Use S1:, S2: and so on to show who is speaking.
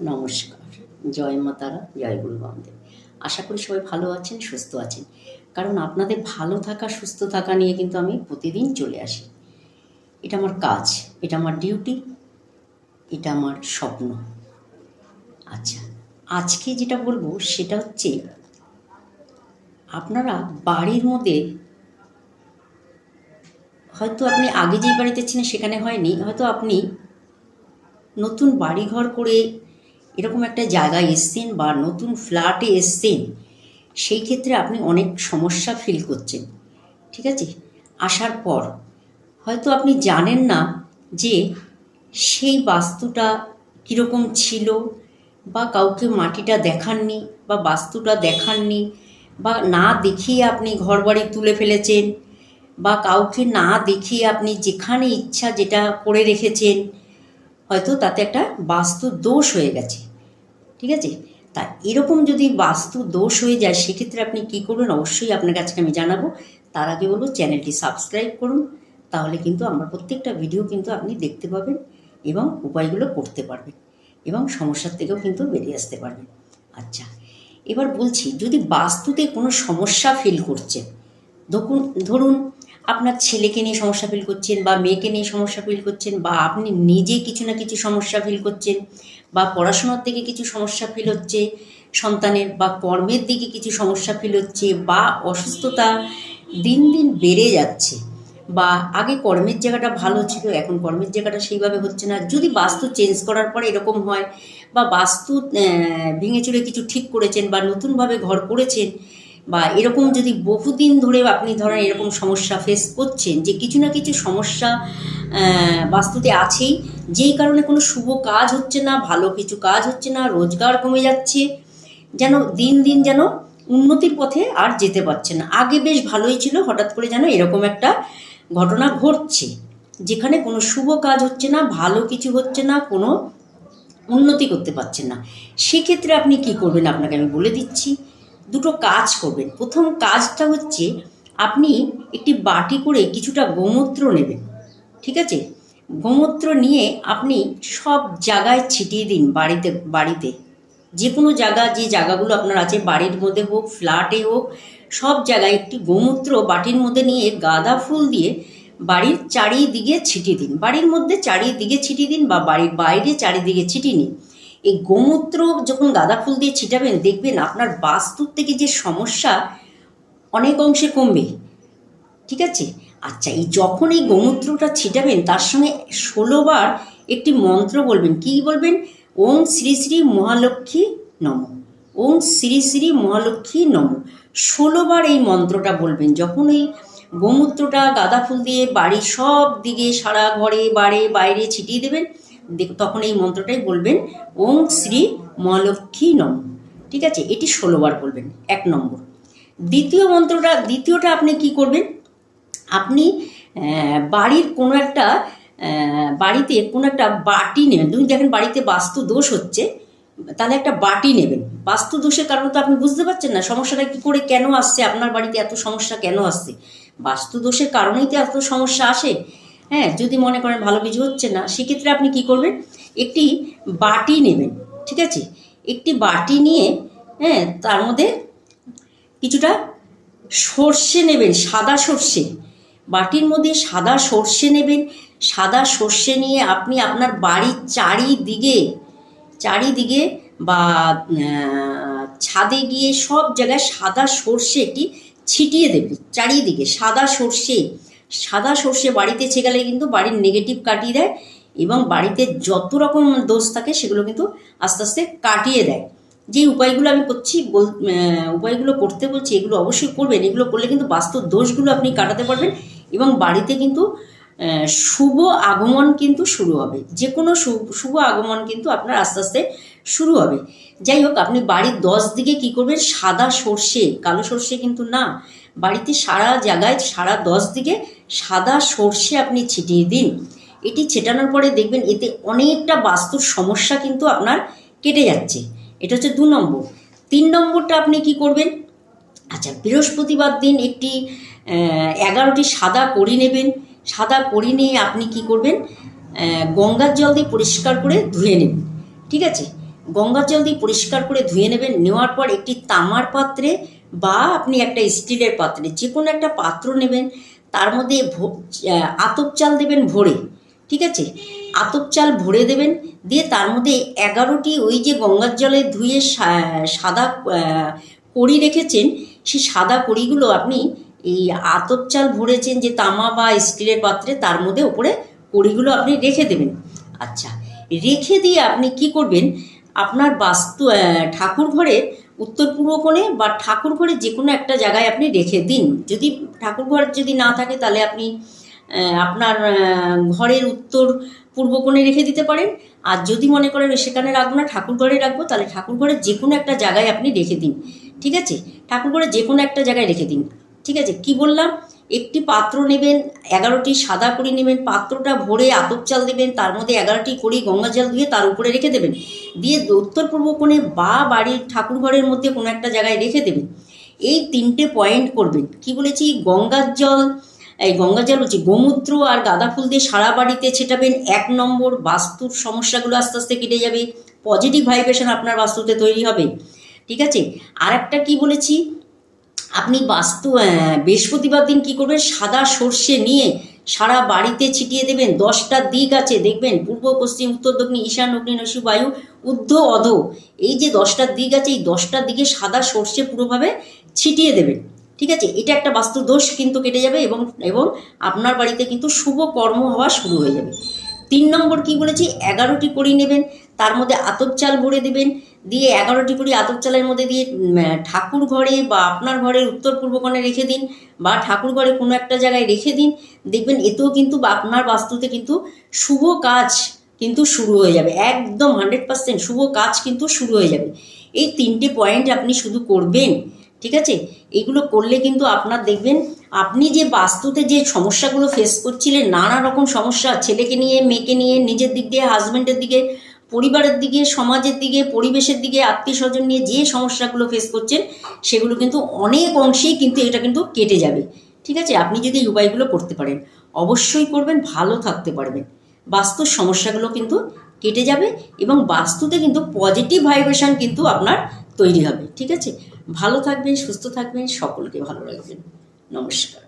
S1: নমস্কার। জয় মা তারা, জয় গুরু বামদেব। আশা করি সবাই ভালো আছেন, সুস্থ আছেন। কারণ আপনাদের ভালো থাকা, সুস্থ থাকা নিয়ে কিন্তু আমি প্রতিদিন চলে আসি। এটা আমার কাজ, এটা আমার ডিউটি, এটা আমার স্বপ্ন। আচ্ছা আজকে যেটা বলব সেটা হচ্ছে, আপনারা বাড়ির মধ্যে হয়তো আপনি আগে যেই বাড়িতে ছিলেন সেখানে হয়নি, হয়তো আপনি নতুন বাড়িঘর করে এরকম একটা জায়গায় এসছেন বা নতুন ফ্ল্যাটে এসছেন, সেই ক্ষেত্রে আপনি অনেক সমস্যা ফিল করছেন, ঠিক আছে? আসার পর, হয়তো আপনি জানেন না যে সেই বাস্তুটা কীরকম ছিল বা কাউকে মাটিটা দেখাননি বা বাস্তুটা দেখাননি বা না দেখিয়ে আপনি ঘরবাড়ি তুলে ফেলেছেন বা কাউকে না দেখিয়ে আপনি যেখানে ইচ্ছা যেটা করে রেখেছেন, হয়তো তাতে একটা বাস্তু দোষ হয়ে গেছে। ঠিক আছে? তা এরকম যদি বাস্তু দোষ হয়ে যায়, সেক্ষেত্রে আপনি কী করবেন? অবশ্যই আপনার কাছে আমি জানাব। তার আগে বলব, চ্যানেলটি সাবস্ক্রাইব করুন। তাহলে কিন্তু আমার প্রত্যেকটা ভিডিও কিন্তু আপনি দেখতে পাবেন এবং উপায়গুলো করতে পারবেন এবং সমস্যার থেকেও কিন্তু বেরিয়ে আসতে পারবেন। আচ্ছা এবার বলছি, যদি বাস্তুতে কোনো সমস্যা ফিল করছেন, ধরুন ধরুন আপনার ছেলেকে নিয়ে সমস্যা ফিল করছেন বা মেয়েকে নিয়ে সমস্যা ফিল করছেন বা আপনি নিজে কিছু না কিছু সমস্যা ফিল করছেন বা পড়াশোনার দিকে কিছু সমস্যা ফিল হচ্ছে, সন্তানের বা কর্মের দিকে কিছু সমস্যা ফিল হচ্ছে বা অসুস্থতা দিন দিন বেড়ে যাচ্ছে বা আগে কর্মের জায়গাটা ভালো ছিল, এখন কর্মের জায়গাটা সেইভাবে হচ্ছে না। যদি বাস্তু চেঞ্জ করার পরে এরকম হয় বা বাস্তু ভেঙে চুরে কিছু ঠিক করেছেন বা নতুনভাবে ঘর করেছেন বা এরকম যদি বহুদিন ধরে আপনি ধরেন এরকম সমস্যা ফেস করছেন যে কিছু না কিছু সমস্যা বাস্তুতে আছেই। যেই কারণে কোনো শুভ কাজ হচ্ছে না, ভালো কিছু কাজ হচ্ছে না, রোজগার কমে যাচ্ছে, যেন দিন দিন যেন উন্নতির পথে আর যেতে পারছে না। আগে বেশ ভালোই ছিল, হঠাৎ করে যেন এরকম একটা ঘটনা ঘটছে, যেখানে কোনো শুভ কাজ হচ্ছে না, ভালো কিছু হচ্ছে না, কোনো উন্নতি করতে পারছেন না। সেক্ষেত্রে আপনি কি করবেন? আপনাকে আমি বলে দিচ্ছি, দুটো কাজ করবেন। প্রথম কাজটা হচ্ছে, আপনি একটি বাটি করে কিছুটা গোমূত্র নেবেন। ঠিক আছে? গোমূত্র নিয়ে আপনি সব জায়গায় ছিটিয়ে দিন বাড়িতে বাড়িতে। যে কোনো জায়গা, যে জায়গাগুলো আপনার আছে, বাড়ির মধ্যে হোক ফ্ল্যাটে হোক, সব জায়গায় একটি গোমূত্র বাটির মধ্যে নিয়ে গাঁদা ফুল দিয়ে বাড়ির চারিদিকে ছিটিয়ে দিন। বাড়ির মধ্যে চারিদিকে ছিটিয়ে দিন বা বাড়ির বাইরে চারিদিকে ছিটিয়ে নিন। এই গোমূত্র যখন গাঁদা ফুল দিয়ে ছিটাবেন, দেখবেন আপনার বাস্তুর থেকে যে সমস্যা অনেক অংশে কমবে। ঠিক আছে? আচ্ছা এই যখন এই গোমূত্রটা ছিটাবেন, তার সঙ্গে ষোলোবার একটি মন্ত্র বলবেন। কি বলবেন? ওম শ্রী শ্রী মহালক্ষ্মী নম। ওম শ্রী শ্রী মহালক্ষ্মী নম। ষোলোবার এই মন্ত্রটা বলবেন। যখন এই গোমূত্রটা গাঁদা ফুল দিয়ে বাড়ির সব দিকে, সারা ঘরে, বাড়ি, বাইরে ছিটিয়ে দেবেন তখন এই মন্ত্রটাই বলবেন ওম শ্রী মহালক্ষ্মী নম। ঠিক আছে? এটি ষোলোবার বলবেন। এক নম্বর। দ্বিতীয় মন্ত্রটা, দ্বিতীয়টা আপনি কি করবেন? আপনি বাড়ির কোনো একটা বাড়িতে কোনো একটা বাটি নেবেন। তুমি দেখেন বাড়িতে বাস্তু দোষ হচ্ছে, তাহলে একটা বাটি নেবেন। বাস্তু দোষের কারণে তো আপনি বুঝতে পারছেন না, সমস্যাটা কী করে কেন আসছে, আপনার বাড়িতে এত সমস্যা কেন আসছে? বাস্তু দোষের কারণেই তো এত সমস্যা আসে। হ্যাঁ যদি মনে করেন ভালো কিছু হচ্ছে না, সেক্ষেত্রে আপনি কি করবেন? একটি বাটি নেবেন, ঠিক আছে? একটি বাটি নিয়ে হ্যাঁ তার মধ্যে কিছুটা সর্ষে নেবেন, সাদা সর্ষে। বাটির মধ্যে সাদা সর্ষে নেবেন। সাদা সর্ষে নিয়ে আপনি আপনার বাড়ির চারিদিকে চারিদিকে বা ছাদে গিয়ে সব জায়গায় সাদা সর্ষে একটি ছিটিয়ে দেবেন, চারিদিকে সাদা সর্ষে। সাদা সর্ষে বাড়িতে ছেগালে কিন্তু বাড়ির নেগেটিভ কাটিয়ে দেয় এবং বাড়িতে যত রকম দোষ থাকে সেগুলো কিন্তু আস্তে আস্তে কাটিয়ে দেয়। যে উপায়গুলো আমি করছি, বল উপায়গুলো করতে বলছি, এগুলো অবশ্যই করবেন। এগুলো করলে কিন্তু বাস্তব দোষগুলো আপনি কাটাতে পারবেন। এবং বাড়িতে কিন্তু শুভ আগমন কিন্তু শুরু হবে। যে কোনো শুভ আগমন কিন্তু আপনার আস্তে আস্তে শুরু হবে। যাই হোক, আপনি বাড়ির দশ দিকে কি করবেন? সাদা সর্ষে, কালো সর্ষে কিন্তু না। বাড়িতে সারা জায়গায়, সারা দশ দিকে সাদা সর্ষে আপনি ছিটিয়ে দিন। এটি ছেটানোর পরে দেখবেন এতে অনেকটা বাস্তুর সমস্যা কিন্তু আপনার কেটে যাচ্ছে। এটা হচ্ছে দু নম্বর। তিন নম্বরটা আপনি কি করবেন? আচ্ছা বৃহস্পতিবার দিন একটি এগারোটি সাদা কড়ি নেবেন। সাদা কড়ি নিয়ে আপনি কি করবেন? গঙ্গার জল দিয়ে পরিষ্কার করে ধুয়ে নেবেন। ঠিক আছে? গঙ্গার জল দিয়ে পরিষ্কার করে ধুয়ে নেবেন। নেওয়ার পর একটি তামার পাত্রে বা আপনি একটা স্টিলের পাত্রে যে কোনো একটা পাত্র নেবেন। তার মধ্যে আতপ চাল দেবেন ভরে। ঠিক আছে? আতপ চাল ভরে দেবেন। দিয়ে তার মধ্যে এগারোটি ওই যে গঙ্গার জলে ধুয়ে সাদা কড়ি রেখেছেন সেই সাদা কড়িগুলো আপনি এই আতপ চাল ভরেছেন যে তামা বা স্টিলের পাত্রে, তার মধ্যে ওপরে কড়িগুলো আপনি রেখে দেবেন। আচ্ছা রেখে দিয়ে আপনি কি করবেন? আপনার বাস্তু ঠাকুর ঘরের উত্তর পূর্ব কোণে বা ঠাকুর ঘরে যে কোনো একটা জায়গায় আপনি রেখে দিন। যদি ঠাকুর ঘর যদি না থাকে, তাহলে আপনি আপনার ঘরের উত্তর পূর্ব কোণে রেখে দিতে পারেন। আর যদি মনে করেন সেখানে রাখব না, ঠাকুর ঘরে রাখব, তাহলে ঠাকুর ঘরের যে কোনো একটা জায়গায় আপনি রেখে দিন। ঠিক আছে? ঠাকুর ঘরে যে কোনো একটা জায়গায় রেখে দিন। ঠিক আছে, কি বললাম? একটি পাত্র নেবেন, এগারোটি সাদা কড়ি নেবেন, পাত্রটা ভরে আতপ চাল দেবেন, তার মধ্যে এগারোটি কড়ি গঙ্গা জল দিয়ে তার উপরে রেখে দেবেন। দিয়ে উত্তর পূর্ব কোণে বা বাড়ির ঠাকুর ঘরের মধ্যে কোনো একটা জায়গায় রেখে দেবেন। এই তিনটে পয়েন্ট করবেন। কি বলেছি? গঙ্গার জল, এই গঙ্গা জল হচ্ছে গোমূত্র আর গাঁদা ফুল দিয়ে সারা বাড়িতে ছেটাবেন। এক নম্বর, বাস্তুর সমস্যাগুলো আস্তে আস্তে কেটে যাবে। পজিটিভ ভাইব্রেশন আপনার বাস্তুতে তৈরি হবে। ঠিক আছে? আর একটা কী বলেছি? আপনি বাস্তু বৃহস্পতিবার দিন কি করবেন? সাদা সর্ষে নিয়ে সারা বাড়িতে ছিটিয়ে দেবেন। দশটা দিক আছে, দেখবেন। পূর্ব, পশ্চিম, উত্তর, দক্ষিণ, ঈশান, অগ্নি নসি বায়ু উদ্ধ, অধ। এই যে দশটা দিক আছে, এই দশটা দিকে সাদা সর্ষে পুরোভাবে ছিটিয়ে দেবেন। ঠিক আছে? এটা একটা বাস্তু দোষ কিন্তু কেটে যাবে এবং এবং আপনার বাড়িতে কিন্তু শুভ কর্ম হওয়া শুরু হয়ে যাবে। তিন নম্বর কি বলেছি? এগারোটি কড়ি নেবেন, তার মধ্যে আতপ চাল ভরে দেবেন দিয়ে এগারোটি কড়ি আতপ চালের মধ্যে দিয়ে ঠাকুর ঘরে বা আপনার ঘরের উত্তর পূর্ব কোণে রেখে দিন বা ঠাকুর ঘরে কোনো একটা জায়গায় রেখে দিন, দেখবেন এতেও কিন্তু আপনার বাস্তুতে কিন্তু শুভ কাজ কিন্তু শুরু হয়ে যাবে। একদম হান্ড্রেড পার্সেন্ট শুভ কাজ কিন্তু শুরু হয়ে যাবে। এই তিনটে পয়েন্ট আপনি শুধু করবেন, ঠিক আছে? এগুলো করলে কিন্তু আপনার দেখবেন, আপনি যে বাস্তুতে যে সমস্যাগুলো ফেস করছিলেন, নানা রকম সমস্যা, ছেলেকে নিয়ে, মেয়েকে নিয়ে, নিজের দিক দিয়ে হাজব্যান্ডের দিকে পরিবারের দিকে, সমাজের দিকে, পরিবেশের দিকে আত্মীয় স্বজন নিয়ে যে সমস্যাগুলো ফেস করছেন, সেগুলো কিন্তু অনেক অংশেই কিন্তু এটা কিন্তু কেটে যাবে। ঠিক আছে? আপনি যদি এই উপায়গুলো করতে পারেন, অবশ্যই করবেন, ভালো থাকতে পারবেন। বাস্তুর সমস্যাগুলো কিন্তু কেটে যাবে এবং বাস্তুতে কিন্তু পজিটিভ ভাইব্রেশন কিন্তু আপনার তৈরি হবে। ঠিক আছে? ভালো থাকবেন, সুস্থ থাকবেন, সকলকে ভালো রাখবেন। নমস্কার।